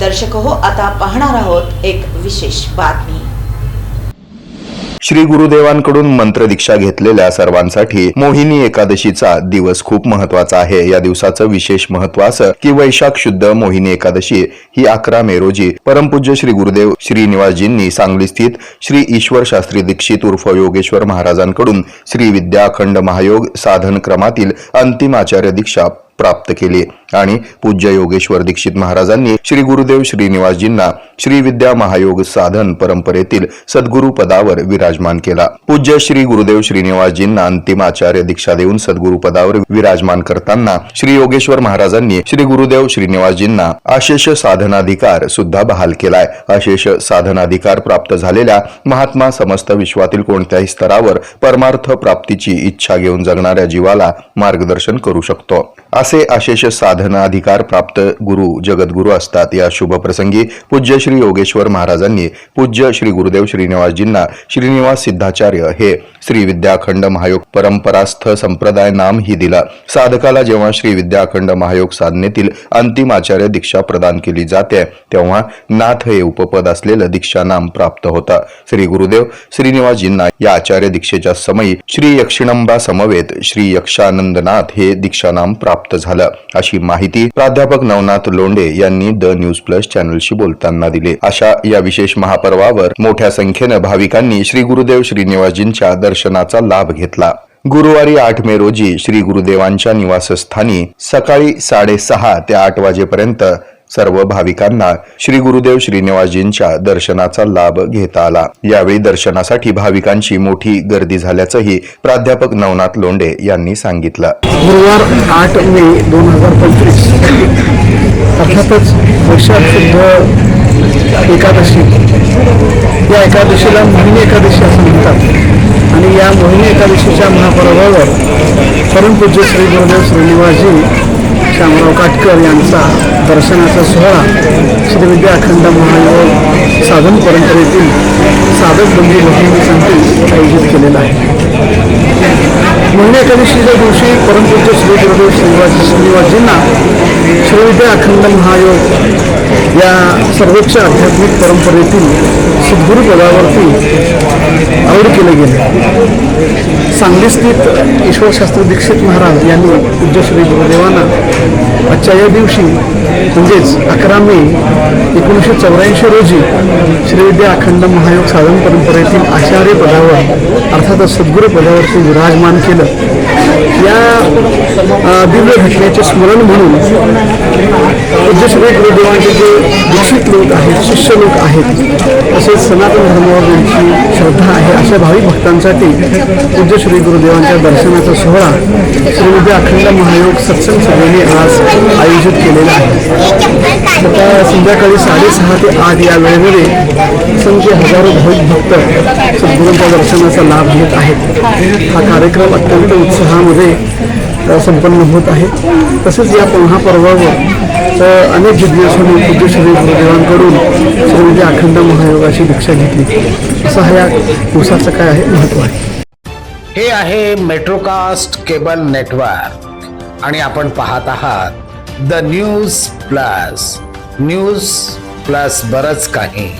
दर्शक हो आता पाहणार आहोत एक विशेष बातमी. श्री गुरुदेवांकडून मंत्र दीक्षा घेतलेल्या सर्वांसाठी मोहिनी एकादशीचा दिवस खूप महत्त्वाचा आहे. या दिवसाचं विशेष महत्त्व असं की वैशाख शुद्ध मोहिनी एकादशी ही अकरा मे रोजी परमपूज्य श्री गुरुदेव श्रीनिवासजींनी सांगली स्थित श्री ईश्वर शास्त्री दीक्षित उर्फ योगेश्वर महाराजांकडून श्री विद्या अखंड महायोग साधन क्रमातील अंतिम आचार्य दीक्षा प्राप्त केले. आणि पूज्य योगेश्वर दीक्षित महाराजांनी श्री गुरुदेव श्रीनिवासजींना श्री विद्या महायोग साधन परंपरेतील सद्गुरु पदावर विराजमान केला. पूज्य श्री गुरुदेव श्रीनिवासजींना अंतिम आचार्य दीक्षा देऊन सद्गुरु पदावर विराजमान करताना श्री योगेश्वर महाराजांनी श्री गुरुदेव श्रीनिवासजींना आशेष साधनाधिकार सुद्धा बहाल केलाय. आशेष साधनाधिकार प्राप्त झालेल्या महात्मा समस्त विश्वातील कोणत्याही स्तरावर परमार्थ प्राप्तीची इच्छा घेऊन जगणाऱ्या जीवाला मार्गदर्शन करू शकतो. असे आशेष साधनाधिकार प्राप्त गुरु जगद्गुरु असतात. या शुभप्रसंगी पूज्य श्री योगेश्वर महाराजांनी पूज्य श्री गुरुदेव श्रीनिवासजींना श्रीनिवास सिद्धाचार्य हे श्री विद्याखंड महायोग परंपरास्थ संप्रदाय नाम ही दिला. साधकाला जेव्हा श्री विद्याखंड महायोग साधनेतील अंतिम आचार्य दीक्षा प्रदान केली जाते तेव्हा नाथ हे उपपद असलेलं दीक्षा नाम प्राप्त होता. श्री गुरुदेव श्रीनिवासजींना या आचार्य दीक्षेच्या समयी श्री यक्षिणंबा समवेत श्री यक्षानंदनाथ हे दीक्षानाम प्राप्त झालं. अशी माहिती प्राध्यापक नवनाथ लोंडे यांनी द न्यूज प्लस चॅनलशी बोलताना दिली. अशा या विशेष महापर्वावर मोठ्या संख्येनं भाविकांनी श्री गुरुदेव श्रीनिवासजींच्या दर्शनाचा लाभ घेतला. गुरुवारी आठ मे रोजी श्री गुरुदेवांच्या निवासस्थानी सकाळी साडेसहा ते आठ वाजेपर्यंत सर्व भाविकांना श्री गुरुदेव श्रीनिवासजींच्या दर्शनाचा लाभ घेता आला. यावेळी दर्शनासाठी भाविकांची मोठी गर्दी झाल्याचंही प्राध्यापक नवनाथ लोंडे यांनी सांगितलं. गुरुवार आठ मे दोन हजार पंचवीस. अर्थातच वर्षात शुद्ध एकादशी. या एकादशीला मोहिनी एकादशी असं म्हणतात. आणि या मोहिनी एकादशीच्या महापर्वावर परमपूज्य श्री गुरुदेव श्रीनिवासजी शामराव काटकर यांचा दर्शनाचा सोहळा श्री विद्या अखंड महायोग साधन परंपरेतील साधक बंदी संधी आयोजित केलेला आहे. मोहिनी एकादशीच्या दिवशी परमपूज्य श्री गुरुदेव श्रीनिवास श्रीनिवासजींना श्रीविद्या अखंड महायोग या सर्वोच्च आध्यात्मिक परंपरेतील सद्गुरू पदावरती आवड केले गेले. सांगली स्थित ईश्वरशास्त्री दीक्षित महाराज यांनी पूज्यश्री गुरुदेवांना आजच्या या दिवशी म्हणजेच अकरा मे एकोणीसशे चौऱ्याऐंशी रोजी श्रीविद्या अखंड महायोग साधन परंपरेतील आचार्य पदावर अर्थातच सद्गुरू पदावरती विराजमान केलं. या दिव्य घटनेचे स्मरण म्हणून पूज्य श्री गुरुदेवांचे जे दीक्षित लोक आहेत शिष्य लोक आहेत तसेच सनातन धर्मावर ज्यांची श्रद्धा आहे अशा भाविक भक्तांसाठी पूज्य श्री गुरुदेवांच्या दर्शनाचा सोहळा श्रीविद्या अखंड महायोग सत्संग सभेने आज आयोजित केलेला आहे. आता संध्याकाळी साडेसहा ते आठ या वेळेमध्ये संख्य हजारो भाविक भक्त सद्गुरूंच्या दर्शनाचा लाभ घेत आहेत. हा कार्यक्रम अत्यंत उत्साहामध्ये संपन्न होत आहे. तसेच या महापर्वावर अनेक जिज्ञासूंनी पूज्य श्री गुरुदेवांकडून श्रीमती अखंड महायोगाची दीक्षा घेतली. असं हा या दिवसाचं काय आहे महत्त्व आहे? हे आहे मेट्रोकास्ट केबल नेटवर्क आणि आपण पाहत आहात the news plus news plus बरंच काही.